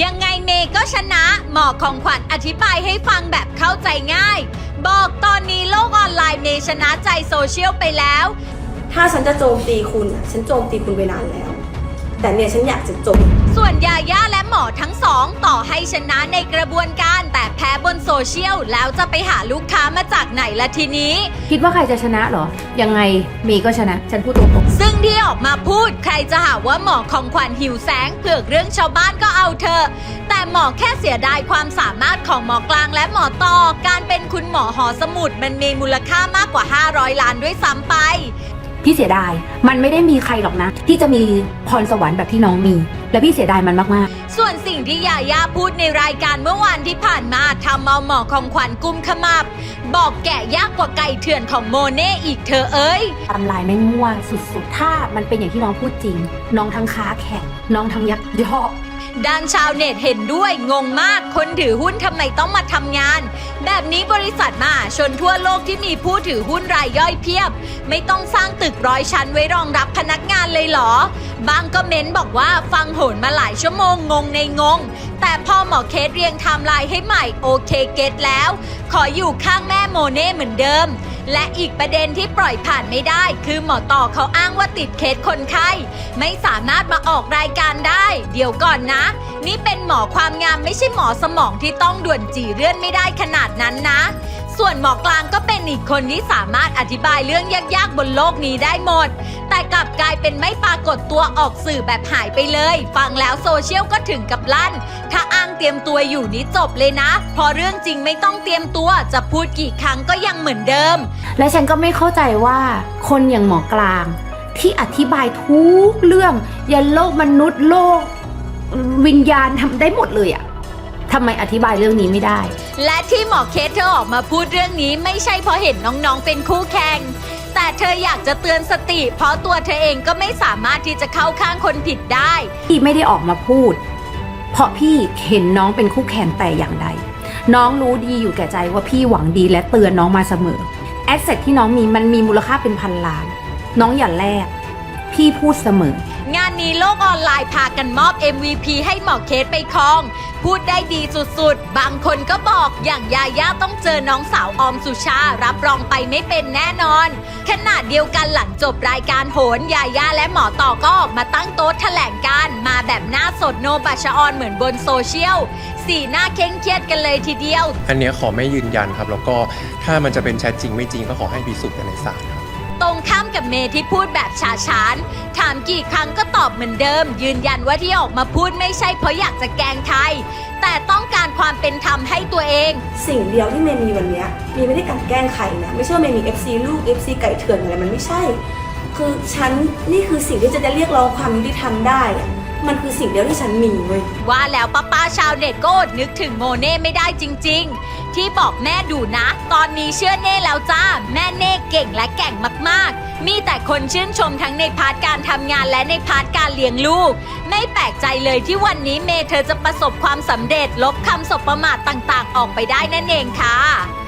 ยังไงเมย์ก็ชนะหมอของขวัญอธิบายให้ฟังแบบเข้าใจง่าย บอกตอนนี้โลกออนไลน์เมย์ชนะใจโซเชียลไปแล้ว ถ้าฉันจะโจมตีคุณ ฉันโจมตีคุณไปนานแล้ว แต่เนี่ยฉันอยากจะโจมส่วนยาย่าและหมอทั้งสอง ต่อให้ชนะในกระบวนการ แต่แพ้บนโซเชียล แล้วจะไปหาลูกค้ามาจากไหนละทีนี้ คิดว่าใครจะชนะเหรอ ยังไงเมย์ก็ชนะ ฉันพูดตรงซึ่งที่ออกมาพูดใครจะหาว่าหมอของขวัญหิวแสงเผือกเรื่องชาวบ้านก็เอาเธอะแต่หมอแค่เสียดายความสามารถของหมอกลางและหมอต่อ การเป็นคุณหมอหอสมุดมันมีมูลค่ามากกว่า 500 ล้านด้วยซ้ำไปๆ พี่เสียดาย มันไม่ได้มีใครหรอกนะ ที่จะมีพรสวรรค์แบบที่น้องมี และพี่เสียดายมันมากส่วนสิ่งที่ยาย่าพูดในรายการเมื่อวานที่ผ่านมาทำเอาหมอของขวัญกุมขมับ บอกแกะยากกว่าไก่เถื่อนของโมเน่อีกเธอเอ้ยๆตำลายไม่งมั่วสุดๆ ถ้ามันเป็นอย่างที่น้องพูดจริง น้องทั้งค้าแข่งน้องทั้งยักยอก ด้านชาวเน็ตเห็นด้วยงงมากคนถือหุ้นทำไมต้องมาทำงาน แบบนี้บริษัทมหาชนทั่วโลกที่มีผู้ถือหุ้นรายย่อยเพียบ ไม่ต้องสร้างตึกร้อยชั้นไว้รองรับพนักงานเลยเหรอบางก็เม้นบอกว่าฟังโหนมาหลายชั่วโมงงงในงง แต่พอหมอเคสเรียงไทม์ไลน์ให้ใหม่โอเคเก็ตแล้ว ขออยู่ข้างแม่โมเน่เหมือนเดิม และอีกประเด็นที่ปล่อยผ่านไม่ได้ คือหมอต่อเขาอ้างว่าติดเคสคนไข้ ไม่สามารถมาออกรายการได้ เดี๋ยวก่อนนะ นี่เป็นหมอความงามไม่ใช่หมอสมองที่ต้องด่วนจีเลื่อนไม่ได้ขนาดนั้นนะ ส่วนหมอกลางก็เป็นอีกคนที่สามารถอธิบายเรื่องยากๆบนโลกนี้ได้หมด แต่กลับกลายเป็นไม่ปรากฏตัวออกสื่อแบบหายไปเลย ฟังแล้วโซเชียลก็ถึงกับลั่น ถ้าอ้างเตรียมตัวอยู่นี้จบเลยนะพอเรื่องจริงไม่ต้องเตรียมตัวจะพูดกี่ครั้งก็ยังเหมือนเดิม และฉันก็ไม่เข้าใจว่าคนอย่างหมอกลางที่อธิบายทุกเรื่อง ยันโลกมนุษย์โลก วิญญาณทำได้หมดเลยอะทำไมอธิบายเรื่องนี้ไม่ได้ และที่หมอเคสเธอออกมาพูดเรื่องนี้ไม่ใช่เพราะเห็นน้องๆเป็นคู่แข่ง แต่เธออยากจะเตือนสติ เพราะตัวเธอเองก็ไม่สามารถที่จะเข้าข้างคนผิดได้ พี่ไม่ได้ออกมาพูด เพราะพี่เห็นน้องเป็นคู่แข่งแต่อย่างใด น้องรู้ดีอยู่แก่ใจว่าพี่หวังดีและเตือนน้องมาเสมอ แอสเซทที่น้องมีมันมีมูลค่าเป็นพันล้าน น้องอย่าแลกพี่พูดเสมอ งานนี้โลกออนไลน์พากันมอบ MVP ให้หมอเคสไปครอง พูดได้ดีสุดๆ บางคนก็บอกอย่างยาย่าต้องเจอน้องสาวออมสุชา รับรองไปไม่เป็นแน่นอน ขณะเดียวกันหลังจบรายการโหนยาย่าและหมอต่อก็ออกมาตั้งโต๊ะแถลงการ์มาแบบหน้าสดโนบัชออนเหมือนบนโซเชียลสีหน้าเคร่งเครียดกันเลยทีเดียว อันเนี้ยขอไม่ยืนยันครับ แล้วก็ถ้ามันจะเป็นแชทจริงไม่จริงก็ขอให้พิสูจน์กันในศาลครับ ตรงข้ามกับเมที่พูดแบบฉาฉานถามกี่ครั้งก็ตอบเหมือนเดิม ยืนยันว่าที่ออกมาพูดไม่ใช่เพราะอยากจะแกล้งใคร แต่ต้องการความเป็นธรรมให้ตัวเอง สิ่งเดียวที่เมย์มีวันเนี้ยเมย์ไม่ได้กลันแกล้งใครนะ ไม่ใช่ว่าเมย์มี FC ลูก FC ไก่เถื่อนอะไรมันไม่ใช่ คือฉันนี่คือสิ่งที่จะได้เรียกร้องความยุติธรรมได้อะ มันคือสิ่งเดียวที่ฉันมีเว้ยว่าแล้วป้าป้าชาวเน็ตก็อดนึกถึงโมเน่ไม่ได้จริง ๆ ที่บอกแม่ดูนะ ตอนนี้เชื่อเน่แล้วจ้า แม่เน่เก่งและแก่งมากๆ มีแต่คนชื่นชมทั้งในพาร์ทการทำงานและในพาร์ทการเลี้ยงลูก ไม่แปลกใจเลยที่วันนี้เมย์เธอจะประสบความสำเร็จลบคำสบประมาทต่างๆ ออกไปได้นั่นเองค่ะ